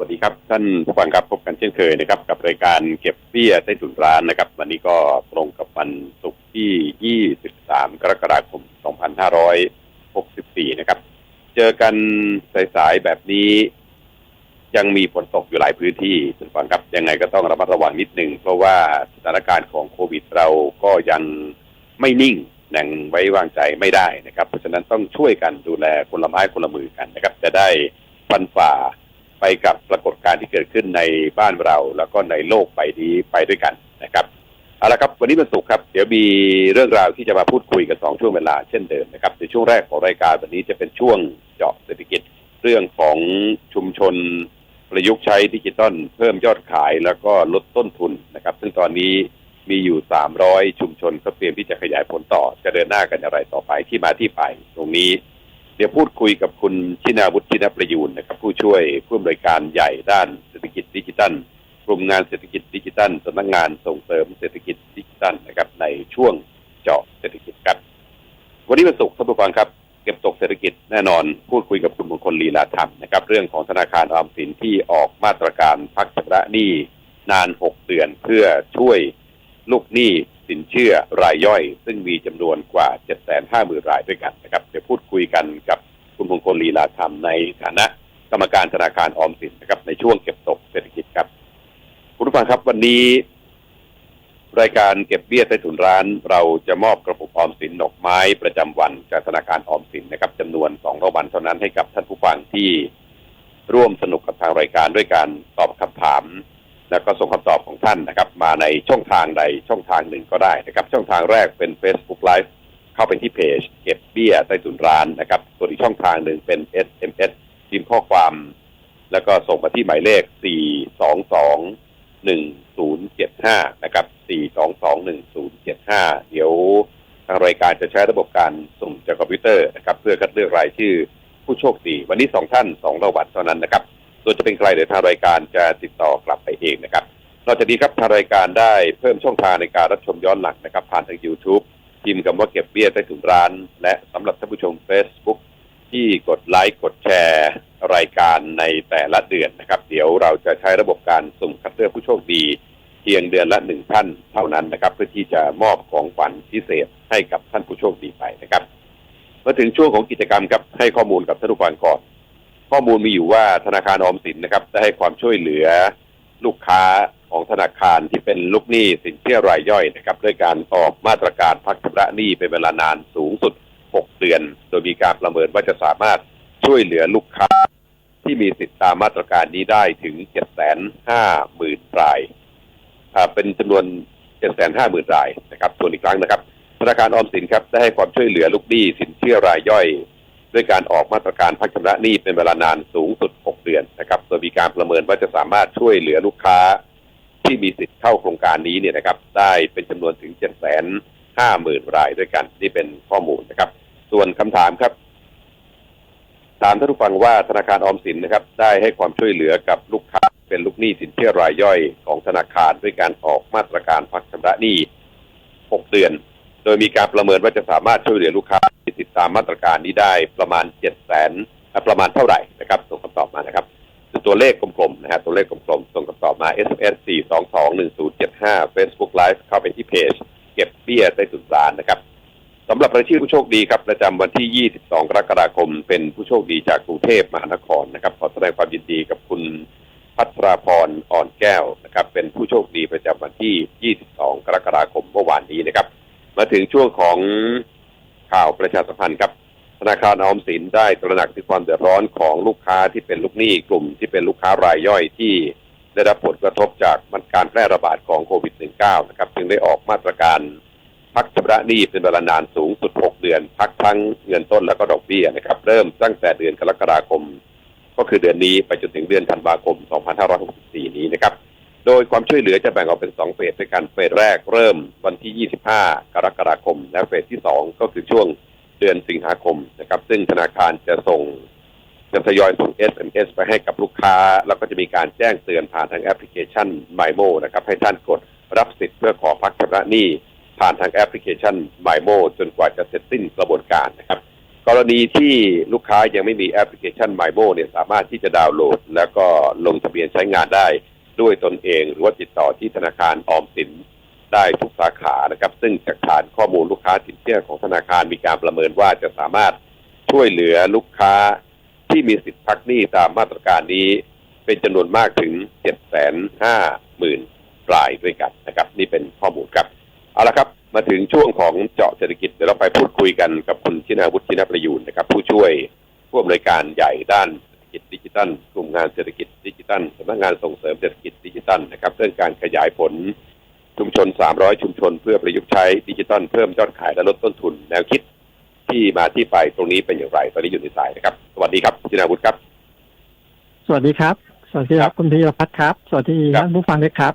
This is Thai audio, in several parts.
วัสดีครับ ท่านผู้ฟังครับพบกันเช่นเคยนะครับ กับรายการเก็บเบี้ยใต้ถุนร้านนะครับ วันนี้ก็ตรงกับวันศุกร์ที่ 23 กรกฎาคม 2564 นะครับ เจอกันสายๆแบบนี้ ยังมีฝนตกอยู่หลายพื้นที่ท่านผู้ฟังครับ ยังไงก็ต้องระมัดระวังนิดหนึ่งเพราะว่าสถานการณ์ของโควิดเราก็ยังไม่นิ่งยังไว้วางใจไม่ได้นะครับ เพราะฉะนั้นต้องช่วยกันดูแลคนละไม้คนละมือกันนะครับ จะได้ฟันฝ่า ไปกับปรากฏการณ์ที่เกิดขึ้นในบ้านเรา แล้วก็ในโลกใบนี้ไปด้วยกันนะครับเอาละครับวันนี้เป็นสุขครับ เดี๋ยวมีเรื่องราวที่จะมาพูดคุยกันสองช่วงเวลาเช่นเดิมนะครับในช่วงแรกของรายการวันนี้จะเป็นช่วงเจาะเศรษฐกิจเรื่องของชุมชนประยุกต์ใช้ดิจิตอลเพิ่มยอดขายแล้วก็ลดต้นทุนนะครับ ซึ่งตอนนี้มีอยู่ 300 ชุมชนก็เตรียมที่จะขยายผลต่อจะเดินหน้ากันอย่างไรต่อไปที่มาที่ไปตรงนี้ ดี๋ยวพูดคุยกับคุณชินาวุฒิชินประยูนนะครับ ผู้ช่วยผู้อำนวยการใหญ่ด้านเศรษฐกิจดิจิทัลกลุ่มงานเศรษฐกิจดิจิทัลสำนักงานส่งเสริมเศรษฐกิจดิจิทัลนะครับ ในช่วงเจาะเศรษฐกิจครับ วันนี้เป็นสุขท่านผู้ฟังครับ เก็บตกเศรษฐกิจแน่นอน พูดคุยกับคุณมงคลลีลาธรรมนะครับ เรื่องของธนาคารออมสินที่ออกมาตรการพักชำระหนี้นาน6เดือนเพื่อช่วยลูกหนี้ สินเชื่อรายย่อย ซึ่งมีจำนวนกว่า 750,000 รายด้วยกันนะครับเดี๋ยวพูดคุยกันกับคุณมงคลลีลาธรรมในฐานะกรรมการธนาคารออมสินนะครับในช่วงเก็บตกเศรษฐกิจครับ คุณผู้ฟังครับวันนี้ รายการเก็บเบี้ยใต้ถุนร้าน เราจะมอบกระปุกออมสินดอกไม้ประจำวันจากธนาคารออมสินนะครับจำนวนสองรางวัลเท่านั้นให้กับท่านผู้ฟังที่ร่วมสนุกกับทางรายการด้วยการตอบคำถาม แล้วก็ส่งคำตอบของท่านนะครับ มาในช่องทางใดช่องทางหนึ่งก็ได้นะครับ ช่องทางแรกเป็น Facebook Live เข้าไปที่เพจ เก็บเบี้ยใต้ถุนร้านนะครับส่วนอีกช่องทางหนึ่งเป็น SMS พิมพ์ข้อความ แล้วก็ส่งมาที่หมายเลข 422 1075 นะครับ 4221075 เดี๋ยวทางรายการจะใช้ระบบการส่งจากคอมพิวเตอร์นะครับ เพื่อคัดเลือกรายชื่อผู้โชคดี วันนี้สองท่านสองรางวัลเท่านั้นนะครับส่วนจะเป็นใครเดี๋ยวทางรายการจะติดต่อกลับ เองนะครับ นอกจากนี้ครับทางรายการได้เพิ่มช่องทางในการรับชมย้อนหลังนะครับ ผ่านทาง YouTube พิมพ์คำว่าเก็บเบี้ยใต้ถุนร้าน และสำหรับท่านผู้ชม Facebook ที่กดไลค์กดแชร์รายการในแต่ละเดือนนะครับ เดี๋ยวเราจะใช้ระบบการสุ่มคัดเลือกผู้โชคดีเพียงเดือนละหนึ่งท่านเท่านั้นนะครับ เพื่อที่จะมอบของขวัญพิเศษให้กับท่านผู้โชคดีไปนะครับมาถึงช่วงของกิจกรรมครับให้ข้อมูลกับท่านผู้ฟังก่อน ข้อมูลมีอยู่ว่าธนาคารออมสินนะครับได้ให้ความช่วยเหลือ ลูกค้าของธนาคารที่เป็นลูกหนี้สินเชื่อรายย่อยนะครับด้วยการออกมาตรการพักชำระหนี้เป็นเวลานานสูงสุด 6 เดือน โดยมีการประเมินว่าจะสามารถช่วยเหลือลูกค้าที่มีสิทธิตามมาตรการนี้ได้ถึง 750,000 รายอ่าเป็นจำนวน 750,000 รายนะครับส่วนอีกครั้งนะครับธนาคารออมสินครับได้ให้ความช่วยเหลือลูกหนี้สินเชื่อรายย่อย ด้วยการออกมาตรการพักชำระหนี้เป็นเวลานานสูงสุด 6 เดือนนะครับโดยมีการประเมินว่าจะสามารถช่วยเหลือลูกค้าที่มีสิทธิ์เข้าโครงการนี้เนี่ยนะครับ ได้เป็นจำนวนถึง 750,000 รายด้วยกันนี่เป็นข้อมูลนะครับ ส่วนคำถามครับ ถามท่านผู้ฟังว่าธนาคารออมสินนะครับ ได้ให้ความช่วยเหลือกับลูกค้าเป็นลูกหนี้สินเชื่อรายย่อยของธนาคารด้วยการออกมาตรการพักชำระหนี้ 6 เดือน โดยมีการประเมินว่าจะสามารถช่วยเหลือลูกค้าที่ติดตามมาตรการนี้ได้ประมาณ 7 0 0 0 0 0 ประมาณเท่าไหร่นะครับ ส่งคำตอบมานะครับคือตัวเลขกลมๆนะฮะตัวเลขกลมๆส่งคำตอบมา SMS 4221075 Facebook Live เข้าไปที่เพจ เก็บเบี้ยใต้ถุนร้านนะครับสำหรับรายชื่อผู้โชคดีครับประจำวันที่ 22 กรกฎาคม เป็นผู้โชคดีจากกรุงเทพมหานครนะครับ ขอแสดงความยินดีกับคุณพัทราพรอ่อนแก้วนะครับ เป็นผู้โชคดีประจำวันที่ 22 กรกฎาคมเมื่อวานนี้นะครับ มาถึงช่วงของข่าวประชาสัมพันธ์ครับ ธนาคารออมสินได้ตระหนักถึงความเดือดร้อนของลูกค้าที่เป็นลูกหนี้กลุ่มที่เป็นลูกค้ารายย่อยที่ได้รับผลกระทบจากมันการแพร่ระบาดของโควิด -19 นะครับจึงได้ออกมาตรการพักชำระหนี้เป็นเวลานานสูงสุด 6 เดือน พักทั้งเงินต้นและก็ดอกเบี้ยนะครับ เริ่มตั้งแต่เดือนกรกฎาคม ก็คือเดือนนี้ไปจนถึงเดือนธันวาคม 2564 นี้นะครับ โดยความช่วยเหลือจะแบ่งออกเป็น 2 เฟสด้วยกันเฟสแรกเริ่มวันที่ 25 กรกฎาคม และเฟสที่ 2 ก็คือช่วง เดือนสิงหาคมนะครับ ซึ่งธนาคารจะส่งจะทยอยส่ง SMS ไปให้กับลูกค้า แล้วก็จะมีการแจ้งเตือนผ่านทางแอปพลิเคชัน m y m o นะครับ ให้ท่านกดรับสิทธิ์เพื่อขอพักชำระหนี้ผ่านทางแอปพลิเคชัน m y m o จนกว่าจะเสร็จสิ้นกระบวนการนะครับ กรณีที่ลูกค้ายังไม่มีแอปพลิเคชัน m y m o เนี่ยสามารถที่จะดาวน์โหลด แล้วก็ลงทะเบียนใช้งานได้ด้วยตนเอง หรือว่าติดต่อที่ธนาคารออมสิน ได้ทุกสาขานะครับ ซึ่งจากฐานข้อมูลลูกค้าสินเชื่อของธนาคารมีการประเมินว่าจะสามารถช่วยเหลือลูกค้าที่มีสิทธิพักหนี้ตามมาตรการนี้ เป็นจำนวนมากถึง 7 5 0 0 0 0รายด้วยกันนะครับ นี่เป็นข้อมูลครับ เอาละครับ มาถึงช่วงของเจาะเศรษฐกิจเดี๋ยวเราไปพูดคุยกันกับคุณชินาวุฒิชินประยูนนะครับ ผู้ช่วยผู้อำนวยการใหญ่ด้านเศรษฐกิจดิจิทัลกลุ่มงานเศรษฐกิจดิจิทัลสำนักงานส่งเสริมเศรษฐกิจดิจิทัลนะครับเรื่องการขยายผล ชุมชน 300 ชุมชน เพื่อประยุกต์ใช้ดิจิทัลเพิ่มยอดขายและลดต้นทุน แนวคิดที่มาที่ไปตรงนี้เป็นอย่างไร ตอนนี้อยู่ในสายนะครับ สวัสดีครับคุณชินาวุฒิครับ สวัสดีครับ สวัสดีคครัรับบคุณพีรพัฒน์ครับ สวัสดีครับท่านผู้ฟังด้วยครับ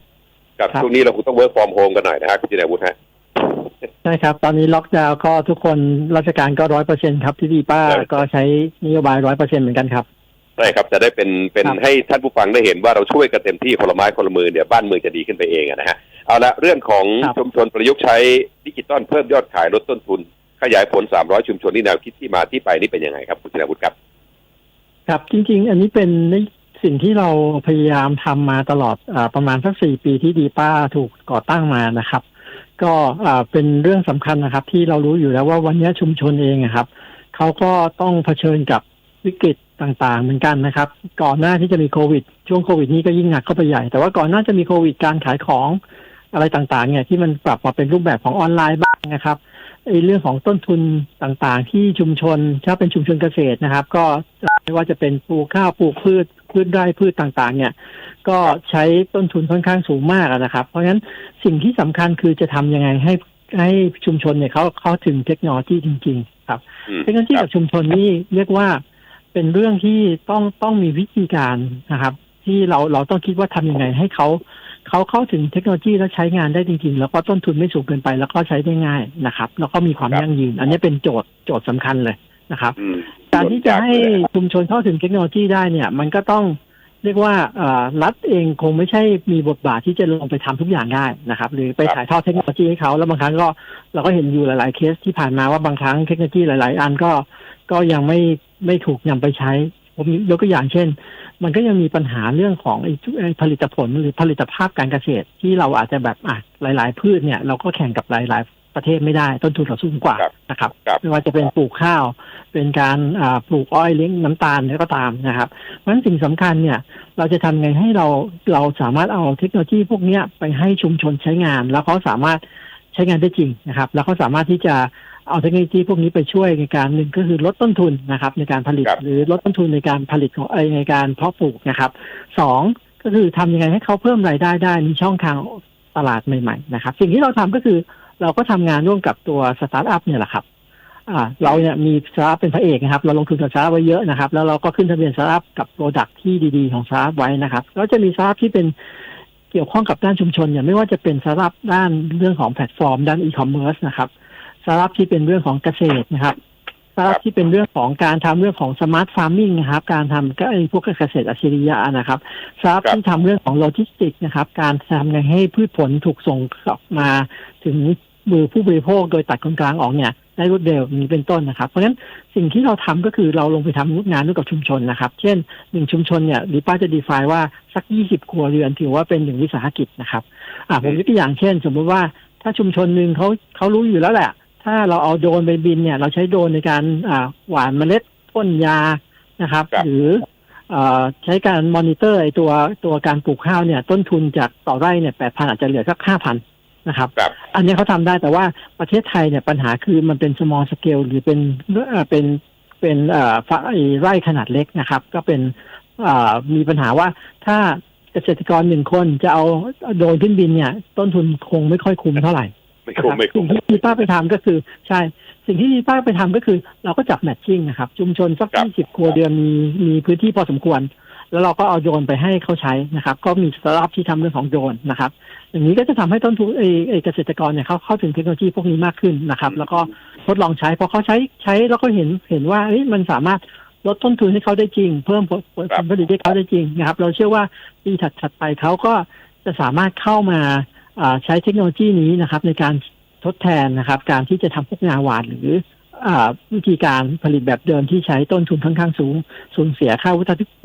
กับครับช่วงนี้เราคงต้อง work from home กันหน่อยนะครับคุณชินาวุฒิฮะใช่ครับ ตอนนี้ล็อกดาวน์ก็ทุกคนราชการก็ร้อยเปอร์เซ็นครับที่ดีป้าใช่ก็ใช้นโยบายร้อยเปอร์เซ็นเหมือนกันครับใช่ครับจะได้เป็นเป็นครับให้ท่านผู้ฟังได้เห็นว่าเราช่วยกันเต็มที่คนละไม้คนละมือเดี๋ยวบ้านเมืองจะดีขึ้นไปเองอะนะฮะ เอาละเรื่องของชุมชนประยุกต์ใช้ดิจิตอลเพิ่มยอดขายลดต้นทุน ขยายผล 300 ชุมชนนี่แนวคิดที่มาที่ไปนี่เป็นยังไงครับคุณธนาวุฒิครับ ครับจริง ๆ อันนี้เป็นสิ่งที่เราพยายามทำมาตลอดอาประมาณสักสี่ปีที่ดีป้าถูกก่อตั้งมานะครับ ก็อ่าเป็นเรื่องสำคัญนะครับ ที่เรารู้อยู่แล้วว่าวันนี้ชุมชนเองอะครับเขาก็ต้องเผชิญกับวิกฤตต่างๆ เหมือนกันนะครับ ก่อนหน้าที่จะมีโควิด ช่วงโควิดนี้ก็ยิ่งหนักเข้าไปใหญ่ แต่ว่าก่อนหน้าจะมีโควิดการขายของ อะไรต่างๆ เนี่ยที่มันปรับมาเป็นรูปแบบของออนไลน์บ้างนะครับไอ้เรื่องของต้นทุนต่างๆ ที่ชุมชนถ้าเป็นชุมชนเกษตรนะครับ ก็ไม่ว่าจะเป็นปลูกข้าวปลูกพืชพืชไร่พืชต่างๆ เนี่ย ก็ใช้ต้นทุนค่อนข้างสูงมากอะนะครับ เพราะฉะนั้นสิ่งที่สำคัญคือจะทำยังไงให้ให้ชุมชนเนี่ยเขาเขาถึงเทคโนโลยีจริง ๆ ครับอืมเทคโนโลยีครักับบชุมชนนี่เรียกว่าเป็นเรื่องที่ต้องต้องมีวิธีการนะครับ ที่เราเราต้องคิดว่าทำยังไงให้เขา เขาเข้าถึงเทคโนโลยีแล้วใช้งานได้จริง ๆ แล้วก็ต้นทุนไม่สูงเกินไป แล้วก็ใช้ได้ง่ายนะครับ แล้วก็มีความยั่งยืน อันนี้เป็นโจทย์โจทย์สำคัญเลยนะครับอืมการที่จะให้ยากเลยนะชุมชนเข้าถึงเทคโนโลยีได้เนี่ย มันก็ต้องเรียกว่าเอ่อรัฐเองคงไม่ใช่มีบทบาทที่จะลงไปทำทุกอย่างได้นะครับ หรือไปครับถ่ายทอดเทคโนโลยีให้เขาแล้วบางครั้งก็เราก็เห็นอยู่หลาย ๆ เคสที่ผ่านมาว่าบางครั้งเทคโนโลยีหลาย ๆ อันก็ก็ยังไม่ไม่ถูกนำไปใช้ผมยกตัวอย่างเช่น มันก็ยังมีปัญหาเรื่องของไอ้ทุไอ้ผลิตผลหรือผลิตภาพการเกษตรที่เราอาจจะแบบอะหลาย ๆ พืชเนี่ยเราก็แข่งกับหลาย ๆ ประเทศไม่ได้ต้นทุนเราสูงกว่าครับนะครับครับไม่ว่าจะเป็นปลูกข้าว เป็นการอ่าปลูกอ้อยเลี้ยงน้ำตาลเนี่ยก็ตามนะครับเพราะฉะนั้นสิ่งสำคัญเนี่ย เราจะทำไงให้เราเราสามารถเอาเทคโนโลยีพวกเนี้ยไปให้ชุมชนใช้งาน แล้วเขาสามารถใช้งานได้จริงนะครับ แล้วเขาสามารถที่จะ เอาเทคโนโลยีพวกนี้ไปช่วยในการหนึ่งก็คือลดต้นทุนนะครับ ในการผลิตครับหรือลดต้นทุนในการผลิตของเอยในการเพาะปลูกนะครับสองก็คือทำยังไงให้เขาเพิ่มรายได้ได้มีช่องทางตลาดใหม่ๆนะครับ สิ่งที่เราทำก็คือเราก็ทำงานร่วมกับตัวสตาร์ทอัพเนี่ยแหละครับอ่าเราเนี่ยมีสตาร์ทอัพเป็นพระเอกนะครับ เราลงทุนกับสตาร์ทอัพไว้เยอะนะครับ แล้วเราก็ขึ้นทะเบียนสตาร์ทอัพกับโปรดักที่ดีๆ ของสตาร์ทอัพไว้นะครับแล้วจะมีสตาร์ทอัพที่เป็นเกี่ยวข้องกับด้านชุมชนเนี่ยไม่ว่าจะเป็นสตาร์ทอัพด้านเรื่องของแพลตฟอร์ม ด้านอีคอมเมิร์ซนะครับ สารัพที่เป็นเรื่องของเกษตรนะครับสารัพที่เป็นเรื่องของการทำเรื่องของสมาร์ทฟาร์มิงนะครับ การทำก็ไอ้พวกเกษตรอัจฉริยะนะครับสารัพที่ทำเรื่องของโลจิสติกนะครับ การทำไงให้พืชผลถูกส่งกลับมา ถึงมือผู้บริโภคโดยตัดคนกลางออกเนี่ยได้รวดเร็วอย่างนี้เป็นต้นนะครับ เพราะฉะนั้นสิ่งที่เราทำก็คือเราลงไปทำงานร่วมกับชุมชนนะครับ เช่นหนึ่งชุมชนเนี่ยดีป้าจะดีไฟว่าสักยี่สิบครัวเรือนถือว่าเป็นหนึ่งวิสาหกิจนะครับอ่าผมยกตัวอย่างเช่น สมมติว่าถ้าชุมชนหนึ่งเขาเขารู้อยู่แล้วแหละ ถ้าเราเอาโดรนไปบินเนี่ย เราใช้โดรนในการอ่าหว่านเมล็ดพ่นยานะครับครับหรือเอ่อใช้การมอนิเตอร์ไอตัวตัวการปลูกข้าวเนี่ย ต้นทุนจากต่อไร่เนี่ยแปดพันอาจจะเหลือสักห้าพันนะครับครับอันนี้เขาทำได้แต่ว่าประเทศไทยเนี่ยปัญหาคือมันเป็น small scale หรือเป็นเอ่อเป็นเป็นเอ่อฝไอ้ไร่ขนาดเล็กนะครับ ก็เป็นเอ่อมีปัญหาว่าถ้าเกษตรกรหนึ่งคนจะเอาโดรนขึ้นบินเนี่ย ต้นทุนคงไม่ค่อยคุ้มเท่าไหร่ ไม่นะคุ้คมรับไม่สิ่คุ้งมที่พี่ป้าไปทำก็คือใช่ สิ่งที่พี่ป้าไปทำก็คือ เราก็จับแมทชิ่งนะครับ ชุมชนสักครับยี่สิบครัวเรือนมีมีพื้นที่พอสมควร แล้วเราก็เอาโดรนไปให้เขาใช้นะครับ ก็มีสตาร์ทอัพที่ทำเรื่องของโดรนนะครับ อย่างนี้ก็จะทำให้ต้นทุนเอเอเกษตรกรเนี่ยเขาเข้าถึงเทคโนโลยีพวกนี้มากขึ้นนะครับ แล้วก็ทดลองใช้พอเขาใช้ใช้แล้วก็เห็นเห็นว่าเอ้ยมันสามารถลดต้นทุนให้เขาได้จริง เพิ่มผลผลครับผลิตให้เขาได้จริงนะครับ เราเชื่อว่าปีถัดๆไปเขาก็จะสามารถเข้ามาอ่า ใช้เทคโนโลยีนี้นะครับ ในการทดแทนนะครับ การที่จะทำพวกงาหวานหรืออ่าวิธีการผลิตแบบเดิมที่ใช้ต้นทุนค่อนข้างสูง สูญเสียค่า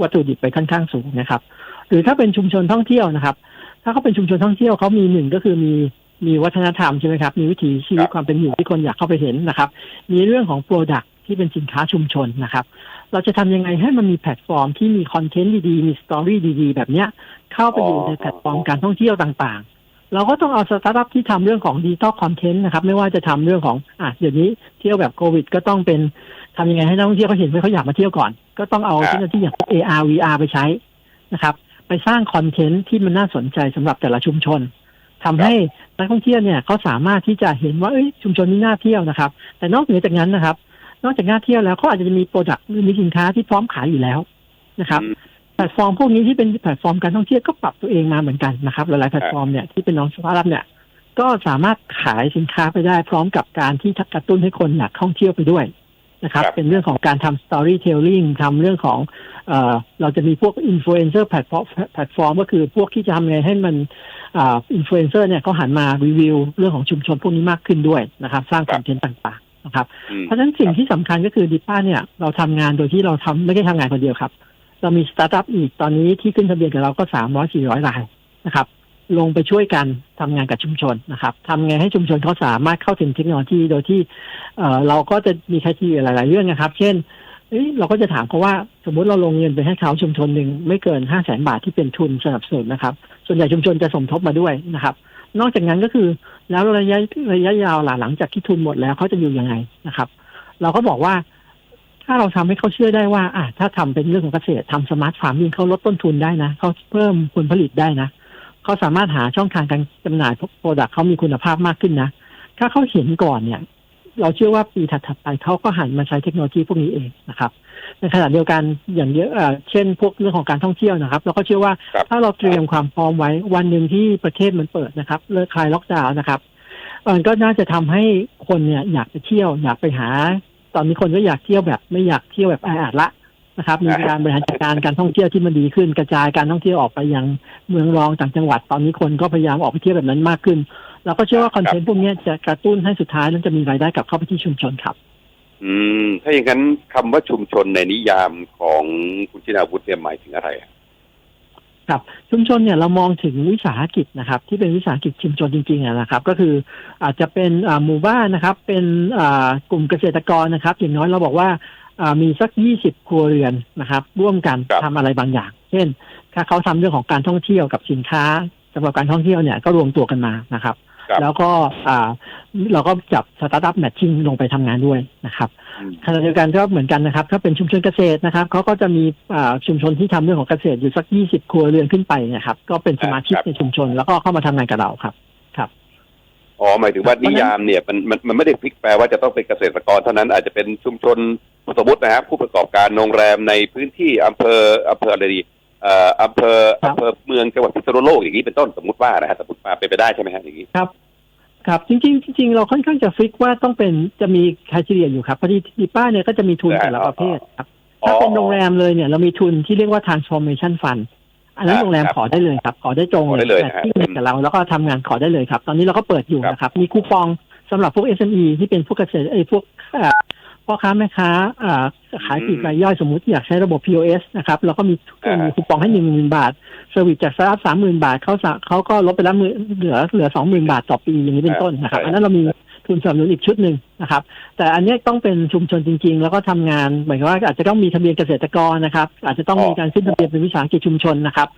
วัตถุดิบไปค่อนข้างสูงนะครับ หรือถ้าเป็นชุมชนท่องเที่ยวนะครับ ถ้าเขาเป็นชุมชนท่องเที่ยวเขามีหนึ่งก็คือมีมีวัฒนธรรมใช่ไหมครับ มีวิถีชีวิตความเป็นอยู่ที่คนอยากเข้าไปเห็นนะครับ มีเรื่องของโปรดักที่เป็นสินค้าชุมชนนะครับ เราจะทำยังไงให้มันมีแพลตฟอร์มที่มีคอนเทนต์ดีๆ มีสตอรี่ดีๆ แบบเนี้ยเข้าไปอยู่ในแพลตฟอร์มการท่องเที่ยวต่างๆ เราก็ต้องเอาสตาร์ทอัพที่ทำเรื่องของดิจิตอลคอนเทนต์นะครับ ไม่ว่าจะทำเรื่องของอะเดี๋ยวนี้เที่ยวแบบโควิด ก็ต้องเป็นทำยังไงให้นักท่องเที่ยวเขาเห็นว่าเขาอยากมาเที่ยวก่อน ก็ต้องเอาครับเทคโนโลยีอย่าง AR VR ไปใช้นะครับ ไปสร้างคอนเทนต์ที่มันน่าสนใจสำหรับแต่ละชุมชนทำให้นักท่องเที่ยวเนี่ยเขาสามารถที่จะเห็นว่าเอ้ยชุมชนนี้น่าเที่ยวนะครับ แต่นอกเหนือจากนั้นนะครับ นอกจากน่าเที่ยวแล้วเขาอาจจะมีโปรดักต์หรือมีสินค้าที่พร้อมขายอยู่แล้วนะครับอืมแพ ลตฟอร์มพวกนี้ที่เป็นแพลตฟอร์มการท่องเที่ยวก็ปรับตัวเองมาเหมือนกันนะครับหลายๆแพลตฟอร์มเนี่ยที่เป็นน้องสตาร์ทอัพเนี่ยก็สามารถขายสินค้าไปได้พร้อมกับการที่กระตุ้นให้คนอยากท่องเที่ยวไปด้วยนะครับครับเป็นเรื่องของการทำ storytelling ทำเรื่องของเอ่อเราจะมีพวก influencer แพลตฟอร์มแพลตฟอร์มก็คือพวกที่จะทำไงให้มันอ่า influencer เนี่ยเขาหันมารีวิวเรื่องของชุมชนพวกนี้มากขึ้นด้วยนะครับ สร้างคอนเทนต์ต่างๆนะครับอืมเพราะฉะนั้นสิ่งที่สำคัญก็คือดิป้าเนี่ยเราทำงานโดยที่เราทำไม่ได้ทำงานคนเดียวครับ เรามีสตาร์ทอัพอีกตอนนี้ที่ขึ้นทะเบียนกับเราก็สามร้อยสี่ร้อยรายนะครับ ลงไปช่วยกันทำงานกับชุมชนนะครับทำไงให้ชุมชนเขาสามารถเข้าถึงเทคโนโลยีโดยที่เอ่อเราก็จะมีใคที่หลาย ๆ เรื่องนะครับ เช่นเราก็จะถามเขาว่าสมมติเราลงเงินไปให้เขาชุมชนหนึ่งไม่เกินห้าแสนบาทที่เป็นทุนสนับสนุนนะครับ ส่วนใหญ่ชุมชนจะสมทบมาด้วยนะครับ นอกจากนั้นก็คือแล้วระยะระยะยาวหลังจากที่ทุนหมดแล้วเขาจะอยู่ยังไงนะครับ เราก็บอกว่า ถ้าเราทำให้เขาเชื่อได้ว่า อะถ้าทำเป็นเรื่องของเกษตรทำสมาร์ทฟาร์มมิ่งเขาลดต้นทุนได้นะเขาเพิ่มผลผลิตได้นะเขาสามารถหาช่องทางการจำหน่ายโปรดักต์เขามีคุณภาพมากขึ้นนะ ถ้าเขาเห็นก่อนเนี่ย เราเชื่อว่าปีถัดๆไปเขาก็หันมาใช้เทคโนโลยีพวกนี้เองนะครับ ในขณะเดียวกันอย่างเยอะเอ่อเช่น พวกเรื่องของการท่องเที่ยวนะครับเราก็เชื่อว่าครับถ้าเราเตรียมความพร้อมไว้วันหนึ่งที่ประเทศมันเปิดนะครับเลิกคลายล็อกดาวน์นะครับมันก็น่าจะทำให้คนเนี่ยอยากไปเที่ยว อยากไปหา ตอนนี้คนก็อยากเที่ยวแบบไม่อยากเที่ยวแบบแออัดละนะครับ มีการบริหารจัดการการท่องเที่ยวที่มันดีขึ้น กระจายการท่องเที่ยวออกไปยังเมืองรองต่างจังหวัด ตอนนี้คนก็พยายามออกไปเที่ยวแบบนั้นมากขึ้นเราก็เชื่อว่าคอนเทนต์พวกเนี้ยจะกระตุ้นให้สุดท้ายนั้นจะมีรายได้กลับเข้าไปที่ชุมชนครับ อืม ถ้าอย่างนั้นคำว่าชุมชนในนิยามของคุณชินาวุฒิเนี่ยหมายถึงอะไรอะ ครับชุมชนเนี่ยเรามองถึงวิสาหกิจนะครับ ที่เป็นวิสาหกิจชุมชนจริงๆอะนะครับ ก็คืออาจจะเป็นอ่าหมู่บ้านนะครับ เป็นอ่ากลุ่มเกษตรกรนะครับ อย่างน้อยเราบอกว่าอ่ามีสักยี่สิบครัวเรือนนะครับ ร่วมกันครับทำอะไรบางอย่าง เช่น ถ้าเขาทำเรื่องของการท่องเที่ยวกับสินค้าสำหรับการท่องเที่ยวเนี่ยก็รวมตัวกันมานะครับ ครับแล้วก็อ่าเราก็จับสตาร์ทอัพแมทชิ่งลงไปทำงานด้วยนะครับอืม ขณะเดียวกันก็เหมือนกันนะครับ ถ้าเป็นชุมชนเกษตรนะครับเขาก็จะมีอ่าชุมชนที่ทำเรื่องของเกษตรอยู่สักยี่สิบครัวเรือนขึ้นไปเนะครับ ก็เป็นสมาชิกครับ ในชุมชน แล้วก็เข้ามาทำงานกับเราครับ อ๋อหมายถึงว่านิยามเนี่ยมันมันมันไม่ได้พลิกแปลว่าจะต้องเป็นเกษตรกรเท่านั้นอาจจะเป็นชุมชนสมมตินะครับผู้ประกอบการโรงแรมในพื้นที่อำเภออำเภออะไรดีเอ่ออำเภอครับ อำเภอเมืองจังหวัดพิษณุโลกอย่างนี้เป็นต้นสมมติว่านะฮะสมมติว่าเป็นไปได้ใช่ไหมฮะอย่างนี้ ครับ ครับ จริงๆจริงๆเราค่อนข้างจะฟิกว่าต้องเป็นจะมีคาเฉลี่ยอยู่ครับพอดีดีป้าเนี่ยก็จะมีทุนอ่าแต่ละประเภทครับ อ๋อ ถ้าเป็นโรงแรมเลยเนี่ยเรามีทุนที่เรียกว่า transformation fund อันนั้นครับโรงแรมครับขอได้เลยครับ ขอได้ตรงขอได้เลยนะฮะ ที่เงินกับเราแล้วก็ทำงานขอได้เลยครับ ตอนนี้เราก็เปิดอยู่ครับนะครับ มีคูปองสำหรับพวก SME ที่เป็นพวกเกษตรไอ้ยพวกเอ่อ พ่อค้าแม่ค้าอ่าขายปลีกรายย่อยสมมุติอยากใช้ระบบ POS นะครับเราก็มีอ่ามีมีคูปองให้หนึ่งหมื่นบาทเซอร์วิสจากสตาร์ทสามหมื่นบาทเขาสะเขาก็ลดไปแล้วมือเหลือเหลือสองหมื่นบาทต่อปีอย่างนี้เป็นต้นนะครับใช่อันนั้นเรามีทุนสนับสนุนอีกชุดหนึ่งนะครับ แต่อันเนี้ยต้องเป็นชุมชนจริง ๆ แล้วก็ทำงานหมายความว่าอาจจะต้องมีทะเบียนเกษตรกรนะครับ อาจจะต้องมีการขึ้นทะเบียนเป็นวิสาหกิจชุมชนนะครับ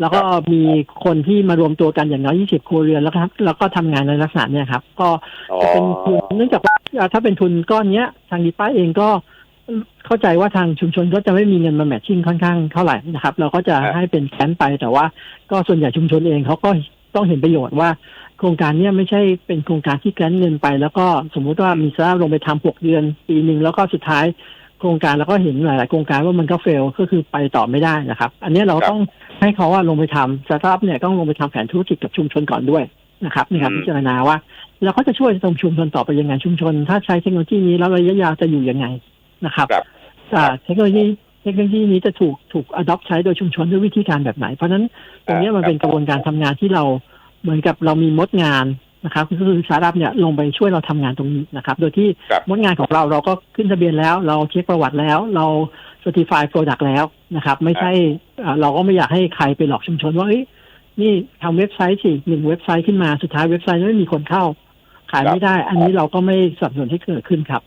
แล้วก็มีคนที่มารวมตัวกันอย่างน้อย 20 ครัวเรือนแล้วก็แล้วก็ทำงานในลักษณะเนี้ยครับ ก็อ๋อจะเป็นทุนเนื่องจากว่าถ้าเป็นทุนก้อนเนี้ย ทางดีป้าเองก็เข้าใจว่าทางชุมชนก็จะไม่มีเงินมาแมทชิ่งค่อนข้างเท่าไหร่นะครับ เราก็จะครับให้เป็นแผนไปแต่ว่า ก็ส่วนใหญ่ชุมชนเองเขาก็ต้องเห็นประโยชน์ว่า โครงการเนี้ยไม่ใช่เป็นโครงการที่แกลนเงินไป แล้วก็สมมุติว่ามีสตาร์ทอัพลงไปทำหกเดือนปีหนึ่งแล้วก็สุดท้าย โครงการแล้วก็เห็นหลาย ๆ โครงการว่ามันก็เฟลก็คือไปต่อไม่ได้นะครับ อันเนี้ยเราครับต้องให้เขาว่าลงไปทำสตาร์ทอัพเนี่ยต้องลงไปทำแผนธุรกิจกับชุมชนก่อนด้วยนะครับในการอืมพิจารณาว่าเราก็จะช่วยตรงชุมชนต่อไปยังไงชุมชน ถ้าใช้เทคโนโลยีนี้แล้วระยะยาวจะอยู่ยังไงนะครับครับอ่าเทคโนโลยีเทคโนโลยีนี้จะถูกถูก adopt ใช้โดยชุมชนด้วยวิธีการแบบไหน เพราะฉะนั้นตรงเนี้ยมันเป็นกระบวนการทำงานที่เราเหมือนกับเรามีมดงาน นะครับก็คือสตาร์ทอัพเนี่ยลงไปช่วยเราทำงานตรงนี้นะครับ โดยที่ครับมดงานของเราเราก็ขึ้นทะเบียนแล้ว เราเช็คประวัติแล้ว เรา certify product แล้วนะครับ ไม่ใช่อ่าเราก็ไม่อยากให้ใครไปหลอกชุมชนว่าเอ้ยนี่ทำเว็บไซต์สิหนึ่งเว็บไซต์ขึ้นมาสุดท้ายเว็บไซต์นั้นไม่มีคนเข้า ขายไม่ได้ อันนี้เราก็ไม่สนับสนุนให้เกิดขึ้นครับ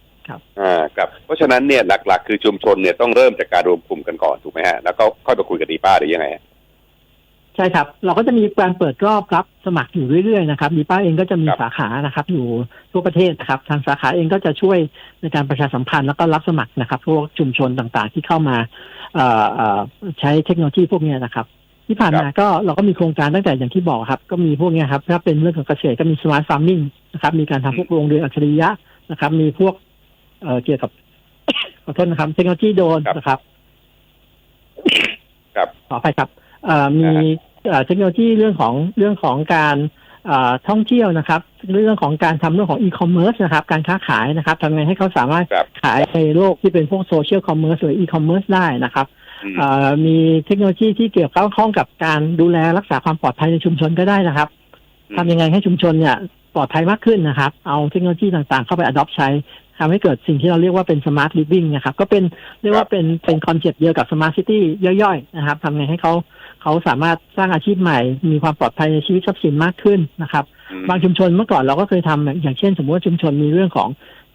อ่าครับ เพราะฉะนั้นเนี่ยหลักๆ คือชุมชนเนี่ยต้องเริ่มจากการรวมกลุ่มกันก่อนถูกไหมฮะแล้วก็ค่อยไปคุยกับดีป้าหรือยังไงฮะใช่ครับ เราก็จะมีการเปิดรอบรับสมัครอยู่เรื่อยๆนะครับดีป้าเองก็จะมีครับสาขานะครับ อยู่ทั่วประเทศนะครับ ทางสาขาเองก็จะช่วยในการประชาสัมพันธ์แล้วก็รับสมัครนะครับ พวกชุมชนต่างๆ ที่เข้ามาเอ่อเอ่อใช้เทคโนโลยีพวกเนี้ยนะครับ ที่ผ่านมาก็เราก็มีโครงการตั้งแต่อย่างที่บอกครับ ก็มีพวกเนี้ยครับ ถ้าเป็นเรื่องของเกษตรก็มีสมาร์ทฟาร์มิงนะครับ มีการทำพวกโรงเรือนอัจฉริยะนะครับ มีพวกเอ่อเกี่ยวกับขอโทษนะครับเทคโนโลยีโดรนนะครับครับขออภัยครับเอ่อมี เอ่อเทคโนโลยีเรื่องของเรื่องของการเอ่อท่องเที่ยวนะครับ เรื่องของการทำเรื่องของอีคอมเมิร์ซนะครับ การค้าขายนะครับทำไงให้เขาสามารถครับขายในโลกที่เป็นพวกโซเชียลคอมเมิร์ซหรืออีคอมเมิร์ซได้นะครับอืมเอ่อมีเทคโนโลยีที่เกี่ยวข้องกับการดูแลรักษาความปลอดภัยในชุมชนก็ได้นะครับอืมทำยังไงให้ชุมชนเนี่ยปลอดภัยมากขึ้นนะครับ เอาเทคโนโลยีต่างๆ เข้าไป adopt ใช้ทำให้เกิดสิ่งที่เราเรียกว่าเป็น smart living นะครับ ก็เป็นเรียกว่าเป็นเป็นคอนเซ็ปต์เดียวกับ smart city ย่อยๆนะครับทำไงให้เขา เขาสามารถสร้างอาชีพใหม่ มีความปลอดภัยในชีวิตทรัพย์สินมากขึ้นนะครับอืมบางชุมชนเมื่อก่อนเราก็เคยทำอย่างเช่น สมมติว่าชุมชนมีเรื่องของ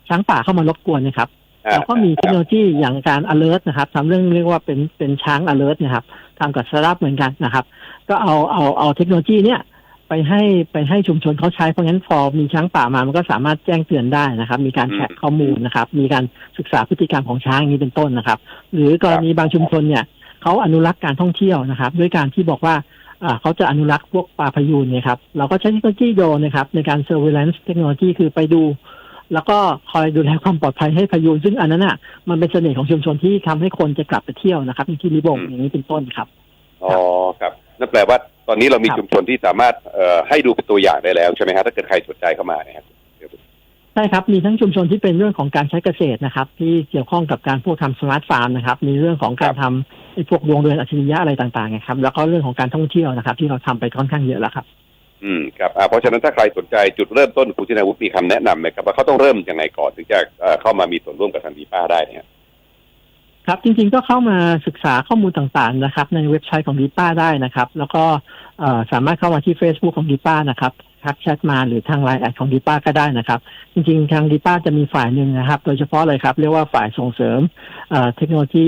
ช้างป่าเข้ามารบกวนนะครับอ่เราก็มีเทคโนโลยีอย่างการ alert นะครับทำเรื่องเรียกว่าเป็นเป็นช้าง alert นะครับทำกับสตาร์ทเหมือนกันนะครับ ก็เอาเอาเอาเทคโนโลยีเนี่ยไปให้ไปให้ชุมชนเขาใช้เพราะงั้นพอมีช้างป่ามามันก็สามารถแจ้งเตือนได้นะครับ มีการแท็กข้อมูลนะครับ มีการศึกษาพฤติกรรมของช้างอย่างนี้เป็นต้นนะครับ หรือกรณีบางชุมชนเนี่ย เขาอนุรักษ์การท่องเที่ยวนะครับ ด้วยการที่บอกว่าอ่าเขาจะอนุรักษ์พวกปลาพยูนเนี่ยครับเราก็ใช้เทคโนโลยีโดรนนะครับ ในการ surveillance เทคโนโลยีคือไปดู แล้วก็คอยดูแลความปลอดภัยให้พยูนซึ่งอันนั้นอะมันเป็นเสน่ห์ของชุมชนที่ทำให้คนจะกลับไปเที่ยวนะครับอย่างที่ริบงอย่างนี้เป็นต้นครับอ๋อครับนั่นแปลว่าตอนนี้เรามีครับชุมชนที่สามารถเอ่อให้ดูเป็นตัวอย่างได้แล้วใช่ไหมฮะถ้าเกิดใครสนใจเข้ามาเนี่ยครับ ใช่ครับ มีทั้งชุมชนที่เป็นเรื่องของการใช้เกษตรนะครับ ที่เกี่ยวข้องกับการพวกทำสมาร์ทฟาร์มนะครับ มีเรื่องของการทำไอ้พวกโรงเรือนอัจฉริยะอะไรต่างๆนะครับ แล้วก็เรื่องของการท่องเที่ยวนะครับ ที่เราทำไปค่อนข้างเยอะแล้วครับอืมครับอ่าเพราะฉะนั้นถ้าใครสนใจจุดเริ่มต้นคุณชินาวุฒิมีคำแนะนำไหมครับว่าเขาต้องเริ่มยังไงก่อนถึงจะเอ่อเข้ามามีส่วนร่วมกับทางดีป้าได้เนี่ยครับจริงๆก็เข้ามาศึกษาข้อมูลต่างๆนะครับ ในเว็บไซต์ของดีป้าได้นะครับ แล้วก็เอ่อสามารถเข้ามาที่ Facebook ของดีป้านะครับ ทักแชทมาหรือทางไลน์แอดของดีป้าก็ได้นะครับ จริงๆ ทางดีป้าจะมีฝ่ายหนึ่งนะครับ โดยเฉพาะเลยครับ เรียกว่าฝ่ายส่งเสริมเเทคโนโลยี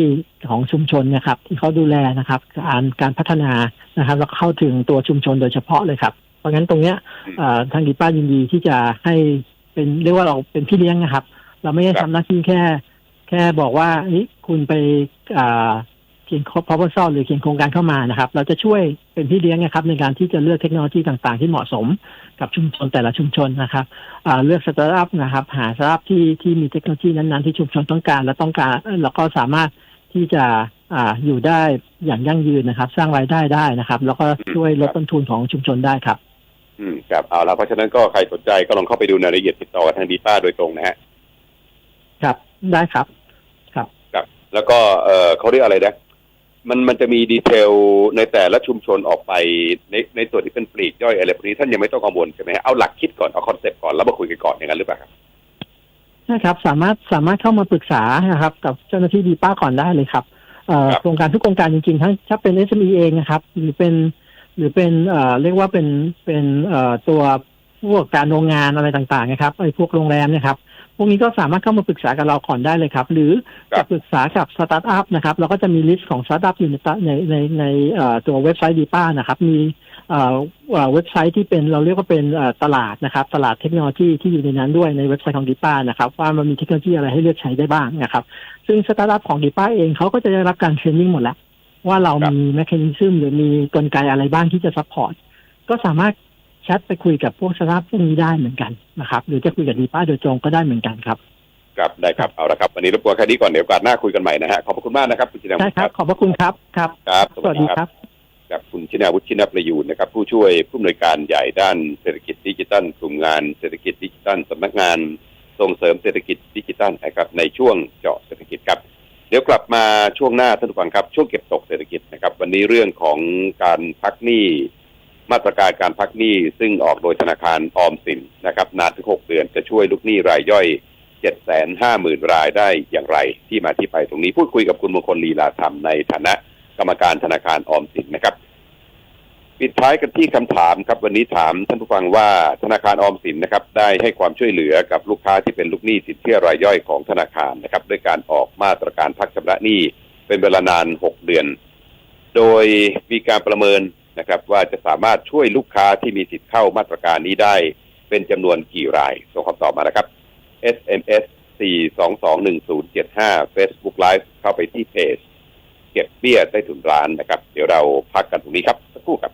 ของชุมชนนะครับ ที่เขาดูแลนะครับ การการพัฒนานะครับแล้วเข้าถึงตัวชุมชนโดยเฉพาะเลยครับ เพราะงั้นตรงเนี้ยทางดีป้ายินดีที่จะให้เป็นเรียกว่าเราเป็นพี่เลี้ยงนะครับ เราไม่ได้ทำหน้าที่แค่ แค่บอกว่านี่คุณไปอ่า เขียน proposal หรือเขียนโครงการเข้ามานะครับ เราจะช่วยเป็นพี่เลี้ยงนะครับ ในการที่จะเลือกเทคโนโลยีต่างๆ ที่เหมาะสมกับชุมชนแต่ละชุมชนนะครับอ่าเลือกสตาร์ทอัพนะครับ หาสตาร์ทอัพที่ที่มีเทคโนโลยีนั้นๆที่ชุมชนต้องการและต้องการเอ่อแล้วก็สามารถที่จะอ่าอยู่ได้อย่างยั่งยืนนะครับ สร้างรายได้ได้นะครับ แล้วก็ช่วยลดต้นทุนของชุมชนได้ครับ อืมครับเอาละเพราะฉะนั้นก็ใครสนใจก็ลองเข้าไปดูในรายละเอียดติดต่อกับทางดีป้าโดยตรงนะฮะครับได้ครับ ครับแล้วก็เออเขาเรียกอะไรนะ มันมันจะมีดีเทลในแต่ละชุมชนออกไปในในส่วนที่เป็นปลีกย่อยอะไรพวกนี้ท่านยังไม่ต้องกังวลใช่ไหมฮะเอาหลักคิดก่อนเอาคอนเซ็ปต์ก่อนแล้วมาคุยกันก่อนอย่างนั้นหรือเปล่าครับใช่ครับสามารถสามารถเข้ามาปรึกษานะครับ กับเจ้าหน้าที่ดีป้าก่อนได้เลยครับเอ่อครับโครงการทุกโครงการจริงๆทั้งถ้าเป็น SME เองนะครับ หรือเป็นหรือเป็นเอ่อเรียกว่าเป็นเป็นเอ่อตัวพวกการโรงงานอะไรต่างๆนะครับไอ้พวกโรงแรมเนะครับ พวกนี้ก็สามารถเข้ามาปรึกษากับเราก่อนได้เลยครับ หรือครัจะบปรึกษากับสตาร์ทอัพนะครับ เราก็จะมีลิสต์ของสตาร์ทอัพอยู่ในตะในในในเอ่อตัวเว็บไซต์ดีป้านะครับ มีเอ่อเอ่อเว็บไซต์ที่เป็นเราเรียกว่าเป็นเอ่อตลาดนะครับ ตลาดเทคโนโลยีที่อยู่ในนั้นด้วยในเว็บไซต์ของดีป้านะครับ ว่ามันมีเทคโนโลยีอะไรให้เลือกใช้ได้บ้างนะครับ ซึ่งสตาร์ทอัพของดีป้าเองเขาก็จะได้รับการเทรนนิ่งหมดแล้วว่าเราครับมีแมค a นิซึมหรือมีกลไกอะไรบ้างที่จะซัพพอร์ตก็สามารถ แชทไปคุยกับพวกสตาร์ทอัพพวกนี้ได้เหมือนกันนะครับ หรือจะคุยกับดีป้าโดยตรงก็ได้เหมือนกันครับครับได้ครับเอาละครับวันนี้รบกวนแค่นี้ก่อนเดี๋ยวโอกาสหน้าคุยกันใหม่นะฮะขอบพระคุณมากนะครับคุณชินาใช่วุฒิครับขอบพระคุณครับครับครับสวัสดีครับกับคุณชินาวุฒิชินประยูนนะครับ ผู้ช่วยผู้อำนวยการใหญ่ด้านเศรษฐกิจดิจิทัลกลุ่มงานเศรษฐกิจดิจิทัลสำนักงานส่งเสริมเศรษฐกิจดิจิทัลนะครับในช่วงเจาะเศรษฐกิจครับเดี๋ยวกลับมาช่วงหน้าท่านผู้ฟังครับ ช่วงเก็บตกเศรษฐกิจนะครับ วันนี้เรื่องของการพักหนี้ มาตรการการพักหนี้ซึ่งออกโดยธนาคารออมสินนะครับนานถึง 6 เดือนจะช่วยลูกหนี้รายย่อย 750,000 รายได้อย่างไรที่มาที่ไปตรงนี้พูดคุยกับคุณมงคลลีลาธรรมในฐานะกรรมการธนาคารออมสินนะครับ ปิดท้ายกันที่คำถามครับวันนี้ถามท่านผู้ฟังว่าธนาคารออมสินนะครับ ได้ให้ความช่วยเหลือกับลูกค้าที่เป็นลูกหนี้สินเชื่อรายย่อยของธนาคารนะครับ ด้วยการออกมาตรการพักชำระหนี้เป็นเวลานาน 6 เดือน โดยมีการประเมิน นะครับ ว่าจะสามารถช่วยลูกค้าที่มีสิทธิ์เข้ามาตรการนี้ได้ เป็นจำนวนกี่รายส่งคำตอบมานะครับ SMS 4221075 Facebook Live เข้าไปที่เพจ เก็บเบี้ยใต้ถุนร้านนะครับ เดี๋ยวเราพักกันตรงนี้ครับ สักครู่ครับ